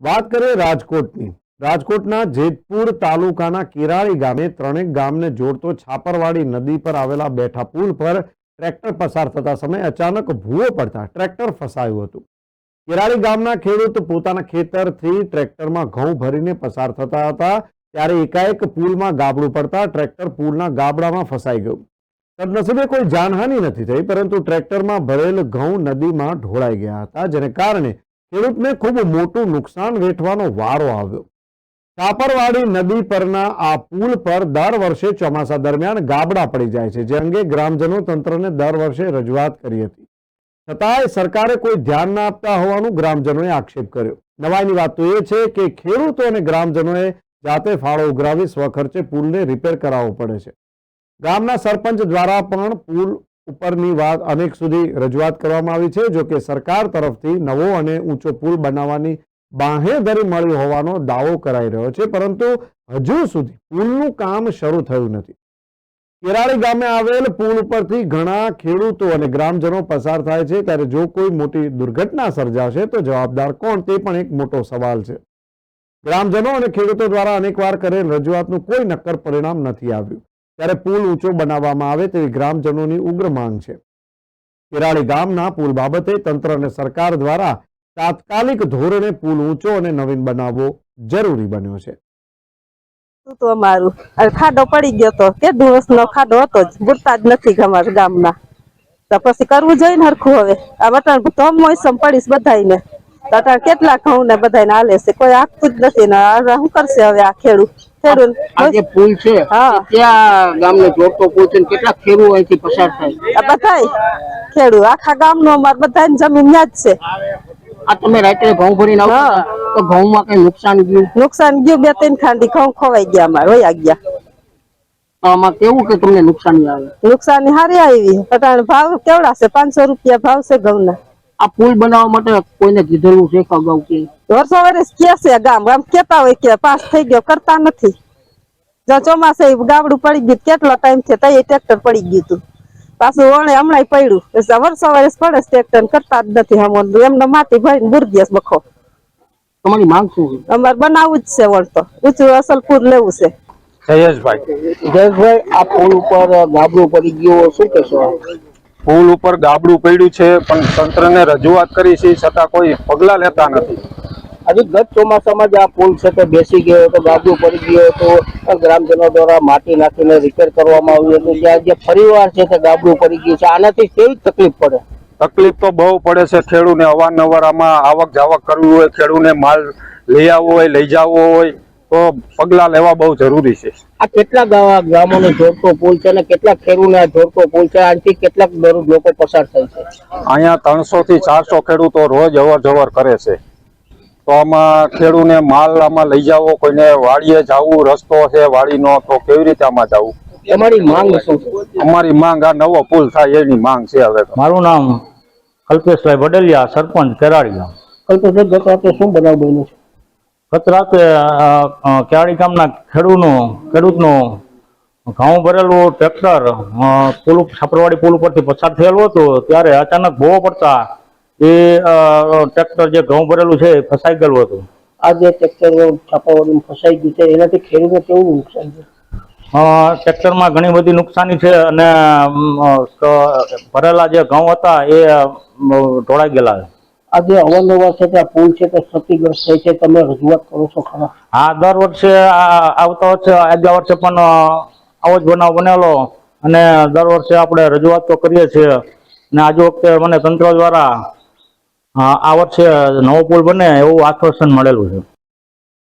વાત કરીએ રાજકોટની. રાજકોટના જેતપુર તાલુકાના કિરાળી ગામે ત્રણેક ગામને જોડતો છાપરવાડી નદી પર આવેલા બેઠા પુલ પર ટ્રેક્ટર પસાર થતા સમયે અચાનક ભૂવો પડતા ટ્રેક્ટર ફસાયું હતું. કિરાળી ગામના ખેડૂત પોતાના ખેતરથી ટ્રેક્ટરમાં ઘઉં ભરીને પસાર થતા હતા, ત્યારે એકાએક પુલમાં ગાબડું પડતા ટ્રેક્ટર પુલના ગાબડામાં ફસાઈ ગયું. સદનસીબે કોઈ જાનહાનિ નથી થઈ, પરંતુ ટ્રેક્ટરમાં ભરેલ ઘઉં નદીમાં ઢોળાઈ ગયા હતા, જેને કારણે ખેડૂતને ખૂબ મોટું નુકસાન વેઠવાનો વારો આવ્યો. કાપરવાડી નદી પરના આ પુલ પર દર વર્ષે ચોમાસા દરમિયાન ગાબડા પડી જાય છે, જે અંગે ગ્રામજનો તંત્રને દર વર્ષે રજૂઆત કરી હતી. છતાંય સરકારે કોઈ ધ્યાન ના આપતા હોવાનું ગ્રામજનોએ આક્ષેપ કર્યો. નવાઈની વાત તો એ છે કે ખેડૂતો અને ગ્રામજનોએ જાતે ફાળો ઉઘરાવી સ્વખર્ચે પુલને રિપેર કરાવવો પડે છે. ગામના સરપંચ દ્વારા પણ પુલ ઉપરની વાત અનેક સુધી રજૂઆત કરવામાં આવી છે, જો કે સરકાર તરફથી નવો અને ઊંચો પુલ બનાવવાની બાંહેધરી મળી હોવાનો દાવો કરાઈ રહ્યો છે, પરંતુ હજુ સુધી પુલનું કામ શરૂ થયું નથી. કેરાળી ગામે આવેલ પુલ ઉપરથી ઘણા ખેડૂતો અને ગ્રામજનો પસાર થાય છે, ત્યારે જો કોઈ મોટી દુર્ઘટના સર્જાશે તો જવાબદાર કોણ તે પણ એક મોટો સવાલ છે. ગ્રામજનો અને ખેડૂતો દ્વારા અનેકવાર કરેલ રજૂઆતનું કોઈ નક્કર પરિણામ નથી આવ્યું. ત્યારે પુલ ઊંચો બનાવવામાં આવે તેવી ગ્રામજનોની ઉગ્ર માંગ છે. કેરાળી ગામના પુલ બાબતે તંત્ર અને સરકાર દ્વારા તાત્કાલિક ધોરણે પુલ ઊંચો અને નવીન બનાવવો જરૂરી બન્યો છે. ખાડો પડી ગયો તો. કે નો ખાડો હતો જ. બુરતા જ નથી અમારા ગામના. તો પછી કરવું જોઈએ ને હરખું હવે. આ વટાણ તો મોસમ પડીશ બધાને તો અટાણ કેટલા ઘઉં ને બધાને હાલે છે? કોઈ આપતું જ નથી ને. શું કરશે હવે આ ખેડૂત? આ જે પુલ છે ત્યાં ગામને જોડતો પુલ છે કેટલા ખેડૂતો અહીંથી પસાર થાય? બધાય ખેડૂત આખા ગામનો અમારે બધાની જમીન ન્યા જ છે. આ તમે રાત્રે ઘઉં ભરીને આવો તો ઘઉંમાં કઈ નુકસાન ગયું? નુકસાન ગયું બે ત્રણ ખાંડી ઘઉં ખોવાઈ ગયા અમારે વયા ગયા. આમાં કેવું કે તમને નુકસાન આવે? નુકસાની હારી આવી. અટાણ ભાવ કેવડા છે? પાંચસો રૂપિયા ભાવ છે ઘઉંના. આ પુલ બનાવવા માટે કોઈને કીધેલું છે અગાઉ કે? વર્ષો વર્ષ કે છે ગામ. આમ કેતા હોય કે પાસ થઈ ગયો કરતા નથી. જો ચોમાસે ગાબડું પડી ગયું કેટલો ટાઈમ છે તઈ ટ્રેક્ટર પડી ગયું હતું. પાછું વણે હમણાં પડ્યું. એટલે વર્ષો વર્ષ પડે ટ્રેક્ટર કરતા જ નથી હમણાં. એમને માટી ભરીને બુરગેસ બખો. તમારી માંગ શું છે? અમારે બનાવવું જ છે વળતો ઊંચું અસલપુર લેવું છે. જયેશભાઈ. જયેશભાઈ આ પુલ ઉપર ગાબડું પડી ગયું શું કહેશો? પુલ ઉપર ગાબડું પડ્યું છે પણ તંત્રને રજૂઆત કરી છે છતાં કોઈ પગલાં લેતા નથી. આજે ગત ચોમાસામાં જે આ પુલ છે તે બેસી ગયો હતો ગાબડું પડી ગયો હતો ગ્રામજનો દ્વારા માટી નાખીને રિપેર કરવામાં આવ્યું હતું. ત્યાં જે ફરીવાર છે તે ગાબડું પડી ગયું છે. આનાથી કેવી તકલીફ પડે? તકલીફ તો બહુ પડે છે ખેડૂને. અવારનવાર આમાં આવક જાવક કરવી હોય ખેડૂને માલ લઈ આવવો હોય લઈ જવો હોય. તો પગલા લેવા બહુ જરૂરી છે. આ કેટલા ગામોને જોડતો પુલ છે અને કેટલા ખેડૂને આ જોડતો પુલ છે? આનાથી કેટલાક દરરોજ લોકો પસાર થાય છે અહીંયા ત્રણસો થી ચારસો ખેડૂતો રોજ અવર જવર કરે છે. તો આમાં ખેડૂને માલ આમાં લઈ જાવો કોઈને વાડીએ જવું રસ્તો છે વાડીનો તો કેવી રીતે આમાં જવું? તમારી માંગ શું અમારી માંગ આ નવો પુલ થાય એની માંગ છે હવે મારું નામ કલ્પેશભાઈ વડેલિયા સરપંચ કેરાળી ગામ કલ્પેશભાઈ ગત રાતે શું બનાવ બન્યો છે? ગત રાતે ગામના ખેડૂતનું ખેડૂતનું ઘઉં ભરેલું ટ્રેક્ટર પુલ છાપરવાડી પુલ ઉપરથી પસાર થયેલું હતું. ત્યારે અચાનક ભોવો પડતા એ ટ્રેક્ટર જે ઘઉં ભરેલું છે ફસાઈ ગયેલું હતું. આ જે ટ્રેક્ટર છાપરવાડી ફસાઈ ગયું છે એનાથી ખેડૂતને કેવું નુકસાન છે? ટ્રેક્ટરમાં ઘણી બધી નુકસાની છે અને ભરેલા જે ઘઉં હતા એ ઢોળાઈ ગયેલા છે. આ જે છે કે પુલ છે તે ક્ષતિગ્રસ્ત થઈ છે, તમે રજૂઆત કરો છો ખરા? હા, દર વર્ષે આવતા વર્ષે આગલા વર્ષે પણ આવો જ બનાવ બનેલો. અને દર વર્ષે આપણે રજૂઆત તો કરીએ છીએ. અને આજે વખતે મને તંત્ર દ્વારા આ વર્ષે નવો પુલ બને એવું આશ્વાસન મળેલું છે.